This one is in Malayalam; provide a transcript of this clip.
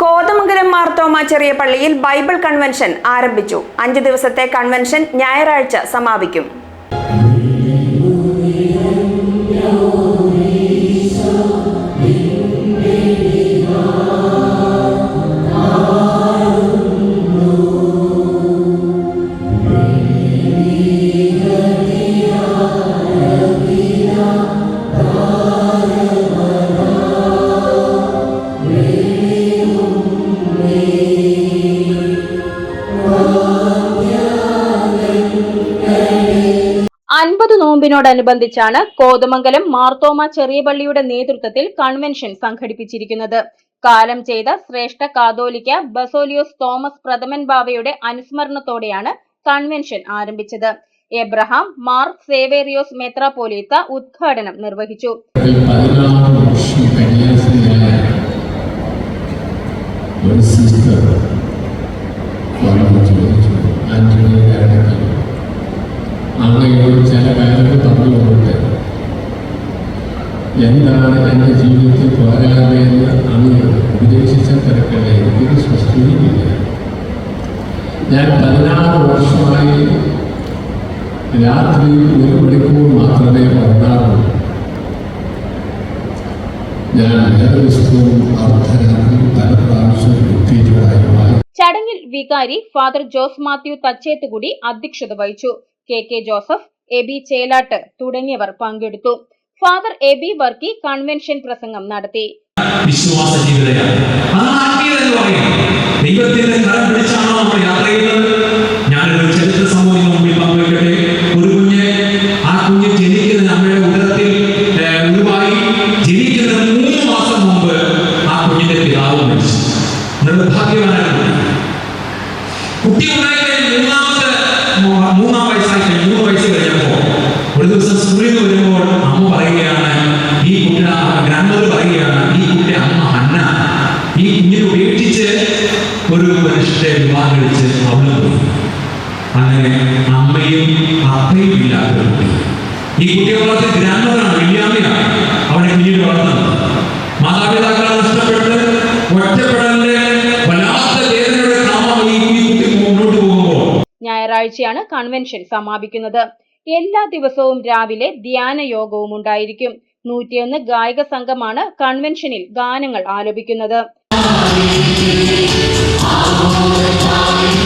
കോതമംഗലം മാർത്തോമ ചെറിയ പള്ളിയിൽ ബൈബിൾ കൺവെൻഷൻ ആരംഭിച്ചു. അഞ്ച് ദിവസത്തെ കൺവെൻഷൻ ഞായറാഴ്ച സമാപിക്കും. അൻപത് നോമ്പിനോടനുബന്ധിച്ചാണ് കോതമംഗലം മാർത്തോമ ചെറിയ പള്ളിയുടെ നേതൃത്വത്തിൽ കൺവെൻഷൻ സംഘടിപ്പിച്ചിരിക്കുന്നത്. കാലം ചെയ്ത ശ്രേഷ്ഠ കാതോലിക്ക ബസോലിയോസ് തോമസ് പ്രഥമൻ ബാവയുടെ അനുസ്മരണത്തോടെയാണ് കൺവെൻഷൻ ആരംഭിച്ചത്. എബ്രഹാം മാർ സേവേറിയോസ് മെത്രാപോലീത്ത ഉദ്ഘാടനം നിർവഹിച്ചു. ഒരു സിസ്റ്റർ എന്താണ് എന്റെ ജീവിതത്തിൽ പോരാതെന്ന് അങ്ങ് ഉപദേശിച്ച തിരക്കട്ടെ എനിക്കൊരു സ്വസ്ഥതയില്ല ഞാൻ പതിനാറ് വർഷമായി രാത്രി ഒരു മണിക്കൂർ മാത്രമേ ഉറങ്ങാറുള്ളൂ ഞാൻ വേദപുസ്തകവും അർദ്ധരാത്രി പല പ്രാവശ്യം ചടങ്ങിൽ വികാരി ഫാദർ ജോസ് മാത്യു തച്ചേത്തുകുടി അധ്യക്ഷത വഹിച്ചു. K K Joseph A B Chelat തുടങ്ങിയവർ പങ്കെടുത്തു. Father A B Varkey convention പ്രസംഗം നടത്തി. വിശ്വാസ പങ്കുവയ്ക്കട്ടെ ഒരു കുഞ്ഞ് ആ കുഞ്ഞ് ജനിക്കുന്ന മാസം ആ കുഞ്ഞിന്റെ നിർഭാഗ്യവാനാണ് മനുഷ്യരെ വിവാഹം കഴിച്ച് പോയി അങ്ങനെ അമ്മയും അപ്പയും ഇല്ലാത്ത ഈ കുട്ടിയെ വളർത്തി ഗ്രാമറാണ് മദറാണ് അവിടെ പിന്നീട് വളർന്നത് മാതാപിതാക്കളെ നഷ്ടപ്പെട്ട് ഒറ്റപ്പെടലിന്റെ വല്ലാത്ത വേദനയുടെ നാമം ഈ കുട്ടി മുന്നോട്ട് പോകുമ്പോൾ. ഞായറാഴ്ചയാണ് കൺവെൻഷൻ സമാപിക്കുന്നത്. എല്ലാ ദിവസവും രാവിലെ ധ്യാന യോഗവും ഉണ്ടായിരിക്കും. നൂറ്റിയൊന്ന് ഗായക സംഘമാണ് കൺവെൻഷനിൽ ഗാനങ്ങൾ ആലപിക്കുന്നത്. Holy, holy,